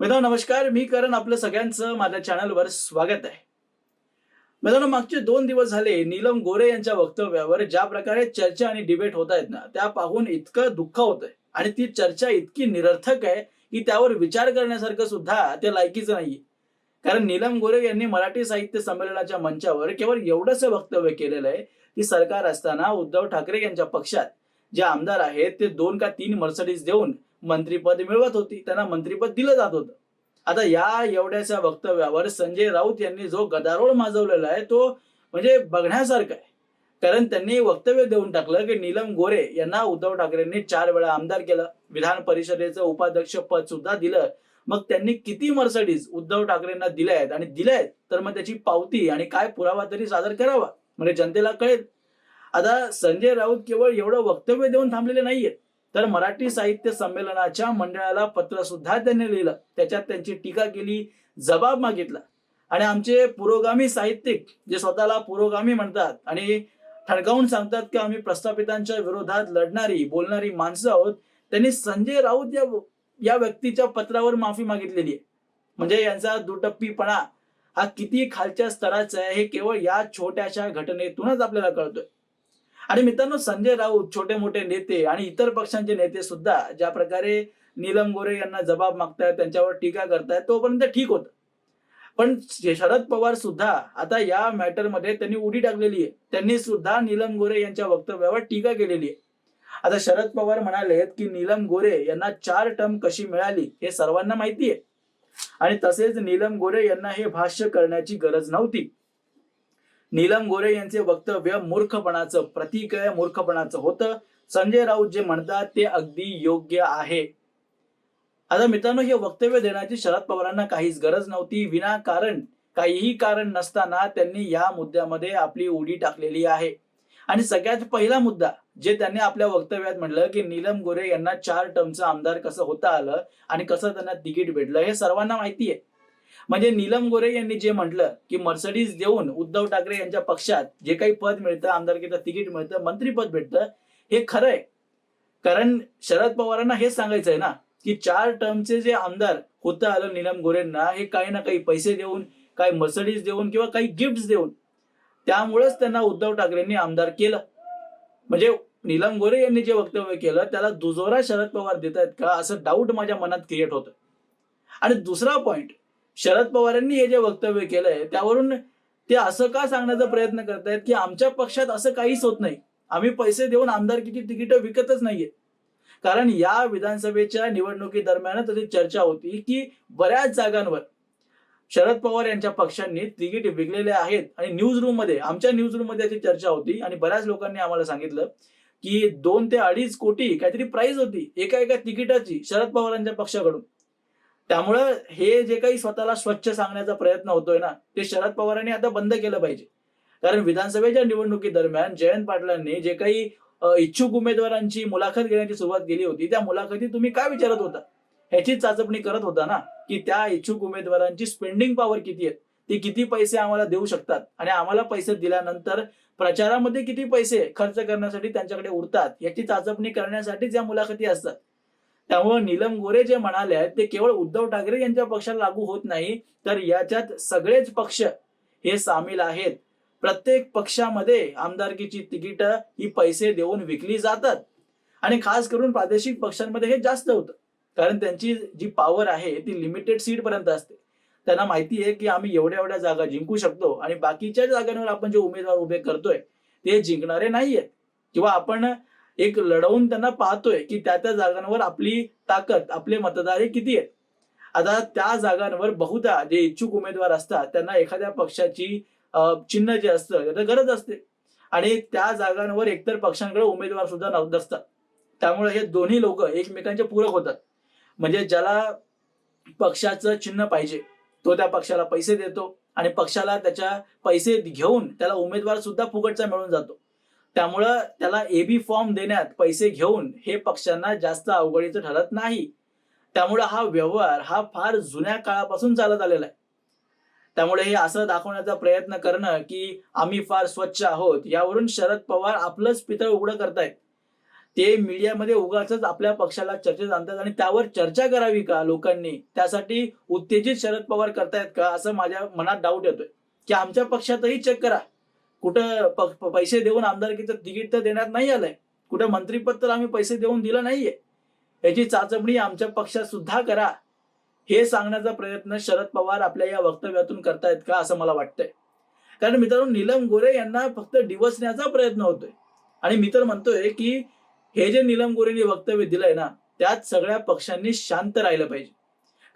मित्रांनो नमस्कार. मी करण. आपलं सगळ्यांचं माझ्या चॅनलवर स्वागत आहे. मित्रांनो मागचे दोन दिवस झाले नीलम गोरे यांच्या वक्तव्यावर ज्या प्रकारे चर्चा आणि डिबेट होत आहेत ना त्या पाहून इतकं दुःख होत आहे आणि ती चर्चा इतकी निरर्थक आहे की त्यावर विचार करण्यासारखं सुद्धा ते लायकीचं नाहीये. कारण नीलम गोरे यांनी मराठी साहित्य संमेलनाच्या मंचावर केवळ एवढंच वक्तव्य केलेलं आहे की सरकार असताना उद्धव ठाकरे यांच्या पक्षात जे आमदार आहेत ते दोन का तीन मर्सडीज देऊन मंत्रीपद मिळवत होती त्यांना मंत्रीपद दिलं जात होतं. आता या एवढ्याच्या वक्तव्यावर संजय राऊत यांनी जो गदारोळ माजवलेला आहे तो म्हणजे बघण्यासारखा आहे. कारण त्यांनी वक्तव्य देऊन टाकलं की नीलम गोरे यांना उद्धव ठाकरेंनी चार वेळा आमदार केलं विधान परिषदेचं उपाध्यक्ष पद सुद्धा दिलं. मग त्यांनी किती मर्सडीज उद्धव ठाकरेंना दिल्या आहेत आणि दिल्या आहेत तर मग त्याची पावती आणि काय पुरावा तरी सादर करावा म्हणजे जनतेला कळेल. आता संजय राऊत केवळ एवढं वक्तव्य देऊन थांबलेले नाहीये तर मराठी साहित्य संमेलनाच्या मंडळाला पत्र सुद्धा त्यांनी लिहिलं. त्याच्यात त्यांची टीका केली जबाब मागितला. आणि आमचे पुरोगामी साहित्यिक जे स्वतःला पुरोगामी म्हणतात आणि ठणकावून सांगतात की आम्ही प्रस्थापितांच्या विरोधात लढणारी बोलणारी माणसं आहोत त्यांनी संजय राऊत या या व्यक्तीच्या पत्रावर माफी मागितलेली आहे. म्हणजे यांचा दुटप्पीपणा हा किती खालच्या स्तराचा आहे हे केवळ या छोट्याशा घटनेतूनच आपल्याला कळतोय. आणि मित्रांनो संजय राऊत छोटे मोठे नेते आणि इतर पक्षांचे नेते सुद्धा ज्या प्रकारे नीलम गोरे यांना जबाब मागतायत त्यांच्यावर टीका करतायत तोपर्यंत ठीक होतं. पण शरद पवार सुद्धा आता या मॅटरमध्ये त्यांनी उडी टाकलेली आहे. त्यांनी सुद्धा नीलम गोरे यांच्या वक्तव्यावर टीका केलेली आहे. आता शरद पवार म्हणाले की नीलम गोरे यांना चार टर्म कशी मिळाली हे सर्वांना माहिती आहे. आणि तसेच नीलम गोरे यांना हे भाष्य करण्याची गरज नव्हती. नीलम गोरे यांचे वक्तव्य मूर्खपणाचं प्रतीक आहे मूर्खपणाचं होतं. संजय राऊत जे म्हणतात ते अगदी योग्य आहे. आता मित्रांनो हे वक्तव्य देण्याची शरद पवारांना काहीच गरज नव्हती. विनाकारण काहीही कारण नसताना त्यांनी या मुद्द्यामध्ये आपली उडी टाकलेली आहे. आणि सगळ्यात पहिला मुद्दा जे त्यांनी आपल्या वक्तव्यात म्हटलं की नीलम गोरे यांना चार टर्मचं आमदार कसं होता आलं आणि कसं त्यांना तिकीट भेटलं हे सर्वांना माहिती आहे. म्हणजे नीलम गोरे यांनी जे म्हटलं की मर्सडीज देऊन उद्धव ठाकरे यांच्या पक्षात जे काही पद मिळतं आमदारकीचं तिकीट मिळतं मंत्रीपद भेटतं हे खरं आहे. कारण शरद पवारांना हेच सांगायचं आहे ना की चार टर्मचे जे आमदार होतं आलं नीलम गोरेंना हे काही ना काही पैसे देऊन काही मर्सडीज देऊन किंवा काही गिफ्ट देऊन त्यामुळेच त्यांना उद्धव ठाकरेंनी आमदार केलं. म्हणजे नीलम गोरे यांनी जे वक्तव्य केलं त्याला दुजोरा शरद पवार देत आहेत का असं डाऊट माझ्या मनात क्रिएट होतं. आणि दुसरा पॉइंट शरद पवारांनी हे जे वक्तव्य केलंय त्यावरून ते असं का सांगण्याचा प्रयत्न करतायत की आमच्या पक्षात असं काहीच होत नाही. आम्ही पैसे देऊन आमदारकीची तिकीट विकतच नाहीये. कारण या विधानसभेच्या निवडणुकी दरम्यान तशी चर्चा होती की बऱ्याच जागांवर शरद पवार यांच्या पक्षांनी तिकीट विकलेले आहेत आणि न्यूज रूममध्ये आमच्या न्यूज रूममध्ये याची चर्चा होती आणि बऱ्याच लोकांनी आम्हाला सांगितलं की दोन ते अडीच कोटी काहीतरी प्राइस होती एका एका तिकिटाची शरद पवारांच्या पक्षाकडून. त्यामुळं हे जे काही स्वतःला स्वच्छ सांगण्याचा प्रयत्न होतोय ना ते शरद पवारांनी आता बंद केलं पाहिजे. कारण विधानसभेच्या निवडणुकी दरम्यान जयंत पाटलांनी जे काही इच्छुक उमेदवारांची मुलाखत घेण्याची सुरुवात केली होती त्या मुलाखती तुम्ही काय विचारत होता? ह्याची चाचपणी करत होता ना की त्या इच्छुक उमेदवारांची स्पेंडिंग पॉवर किती आहे? ती किती पैसे आम्हाला देऊ शकतात? आणि आम्हाला पैसे दिल्यानंतर प्रचारामध्ये किती पैसे खर्च करण्यासाठी त्यांच्याकडे उरतात? याची चाचपणी करण्यासाठी ज्या मुलाखती असतात. त्यामुळे नीलम गोरे जे म्हणाले आहेत ते केवळ उद्धव ठाकरे यांच्या पक्षाला लागू होत नाही तर याच्यात सगळेच पक्ष हे सामील आहेत. प्रत्येक पक्षामध्ये आमदारकीची तिकीट ही पैसे देऊन विकली जातात. आणि खास करून प्रादेशिक पक्षांमध्ये हे जास्त होतं. कारण त्यांची जी पॉवर आहे ती लिमिटेड सीट पर्यंत असते. त्यांना माहिती आहे की आम्ही एवढ्या एवढ्या जागा जिंकू शकतो आणि बाकीच्या जागांवर आपण जे उमेदवार उभे करतोय ते जिंकणारे नाहीयेत. किंवा आपण एक लढवून त्यांना पाहतोय की त्या त्या जागांवर आपली ताकद आपले मतदार हे किती आहेत. आता त्या जागांवर बहुधा जे इच्छुक उमेदवार असतात त्यांना एखाद्या पक्षाची चिन्ह जे असतं गरज असते. आणि त्या जागांवर एकतर पक्षांकडे उमेदवार सुद्धा नसतात. त्यामुळे हे दोन्ही लोक एकमेकांचे पूरक होतात. म्हणजे ज्याला पक्षाचं चिन्ह पाहिजे तो त्या पक्षाला पैसे देतो आणि पक्षाला त्याच्या पैसे घेऊन त्याला उमेदवार सुद्धा फुकटचा मिळून जातो. त्यामुळं त्याला एबी फॉर्म देण्यात पैसे घेऊन हे पक्षांना जास्त अवघडीचं ठरत नाही. त्यामुळे हा व्यवहार हा फार जुन्या काळापासून चालत आलेला आहे. त्यामुळे हे असं दाखवण्याचा प्रयत्न करणं की आम्ही फार स्वच्छ आहोत यावरून शरद पवार आपलंच पितळ उघडं करतायत. ते मीडियामध्ये उगाच आपल्या पक्षाला चर्चेत आणतात आणि त्यावर चर्चा करावी का लोकांनी? त्यासाठी उत्तेजित शरद पवार करतायत का? असं माझ्या मनात डाऊट येतोय. की आमच्या पक्षातही चेक करा. कुठं प- पैसे देऊन आमदारकीचं तिकीट तर देण्यात नाही आलंय. कुठं मंत्रीपद तर आम्ही पैसे देऊन दिलं नाहीये. याची चाचपणी आमच्या पक्षात सुद्धा करा. हे सांगण्याचा प्रयत्न शरद पवार आपल्या या वक्तव्यातून करतायत का असं मला वाटतंय. कारण मित्रांनो नीलम गोरे यांना फक्त डिवसण्याचा प्रयत्न होतोय. आणि मी तर म्हणतोय की हे जे नीलम गोरेनी वक्तव्य दिलंय ना त्यात सगळ्या पक्षांनी शांत राहिलं पाहिजे.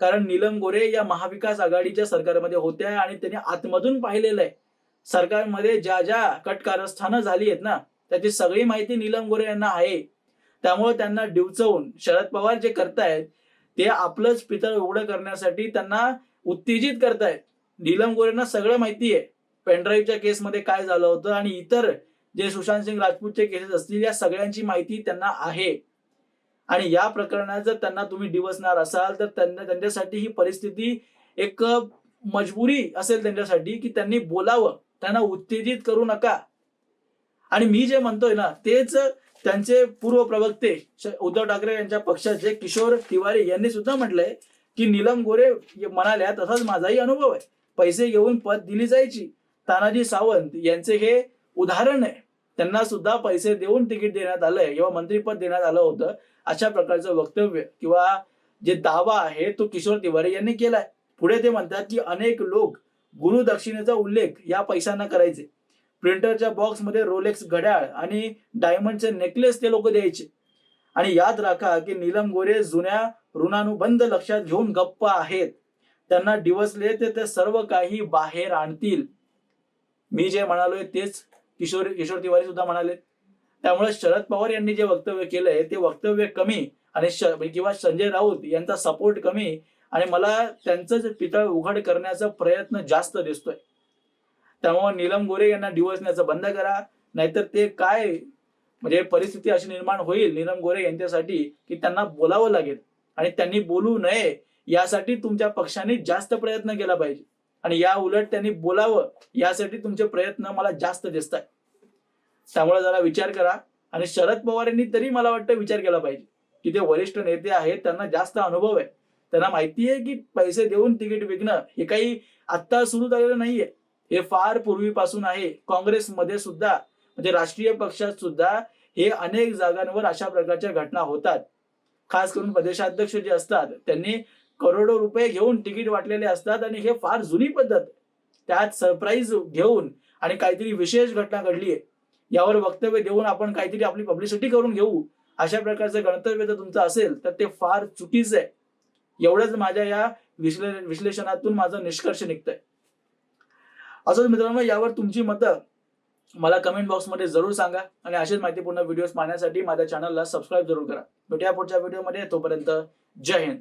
कारण नीलम गोरे या महाविकास आघाडीच्या सरकारमध्ये होत्या आणि त्यांनी आतमधून पाहिलेलं आहे. सरकारमध्ये ज्या ज्या कटकारस्थानं झाली आहेत ना त्याची सगळी माहिती नीलम गोरे यांना आहे. त्यामुळे त्यांना डिवचवून शरद पवार जे करतायत ते आपलंच पितळ उघडं करण्यासाठी त्यांना उत्तेजित करतायत. नीलम गोरेंना सगळं माहिती आहे. पेनड्राईव्हच्या केसमध्ये काय झालं होतं आणि इतर जे सुशांत सिंग राजपूतचे केसेस असतील या सगळ्यांची माहिती त्यांना आहे. आणि या प्रकरणात जर त्यांना तुम्ही डिवसणार असाल तर त्यांना त्यांच्यासाठी ही परिस्थिती एक मजबुरी असेल त्यांच्यासाठी की त्यांनी बोलावं. त्यांना उत्तेजित करू नका. आणि मी जे म्हणतोय ना तेच त्यांचे पूर्व प्रवक्ते उद्धव ठाकरे यांच्या पक्षाचे किशोर तिवारी यांनी सुद्धा म्हटलंय की नीलम गोरे म्हणाल्या तसाच माझाही अनुभव आहे. पैसे घेऊन पद दिली जायची. तानाजी सावंत यांचे हे उदाहरण आहे. त्यांना सुद्धा पैसे देऊन तिकीट देण्यात आलंय किंवा मंत्रीपद देण्यात आलं होतं अशा प्रकारचं वक्तव्य किंवा जे दावा आहे तो किशोर तिवारी यांनी केलाय. पुढे ते म्हणतात की अनेक लोक गुरुदक्षिणेचा उल्लेख या पैशांना करायचे. प्रिंटरच्या बॉक्समध्ये रोलेक्स घड्याळ आणि डायमंडचे नेकलेस ते लोक द्यायचे. आणि याद राखा की नीलम गोरे जुन्या ऋणानुबंध लक्षात घेऊन गप्प आहेत. त्यांना डिवसले ते ते सर्व काही बाहेर आणतील. मी जे म्हणालोय तेच किशोर किशोर तिवारी सुद्धा म्हणाले. त्यामुळे शरद पवार यांनी जे वक्तव्य केलंय ते वक्तव्य कमी आणि किंवा संजय राऊत यांचा सपोर्ट कमी आणि मला त्यांचं पितळ उघड करण्याचा प्रयत्न जास्त दिसतोय. त्यामुळे नीलम गोरे यांना डिवसण्याचं बंद करा नाहीतर ते काय म्हणजे परिस्थिती अशी निर्माण होईल नीलम गोरे यांच्यासाठी की त्यांना बोलावं लागेल. आणि त्यांनी बोलू नये यासाठी तुमच्या पक्षाने जास्त प्रयत्न केला पाहिजे. आणि या उलट त्यांनी बोलावं यासाठी तुमचे प्रयत्न मला जास्त दिसत आहेत त्यामुळे जरा विचार करा. आणि शरद पवार यांनी तरी मला वाटतं विचार केला पाहिजे. की ते वरिष्ठ नेते आहेत त्यांना जास्त अनुभव आहे. त्यांना माहिती आहे की पैसे देऊन तिकीट विकणं हे काही आत्ता सुरू झालेलं नाहीये. हे फार पूर्वीपासून आहे. काँग्रेसमध्ये सुद्धा म्हणजे राष्ट्रीय पक्षात सुद्धा हे अनेक जागांवर अशा प्रकारच्या घटना होतात. खास करून प्रदेशाध्यक्ष जे असतात त्यांनी करोडो रुपये घेऊन तिकीट वाटलेले असतात आणि हे फार जुनी पद्धत. त्यात सरप्राईज घेऊन आणि काहीतरी विशेष घटना घडली आहे. यावर वक्तव्य देऊन आपण काहीतरी आपली पब्लिसिटी करून घेऊ. अशा प्रकारचं गणतव्य जर तुमचं असेल तर ते फार चुकीचं आहे. एवढंच माझ्या या विश्ले विश्लेषणातून माझा निष्कर्ष निघतोय. असंच मित्रांनो यावर तुमची मतं मला कमेंट बॉक्समध्ये जरूर सांगा आणि असेच माहितीपूर्ण व्हिडिओज पाहण्यासाठी माझ्या चॅनलला सबस्क्राईब जरूर करा. भेटूया पुढच्या व्हिडिओमध्ये तोपर्यंत जय हिंद.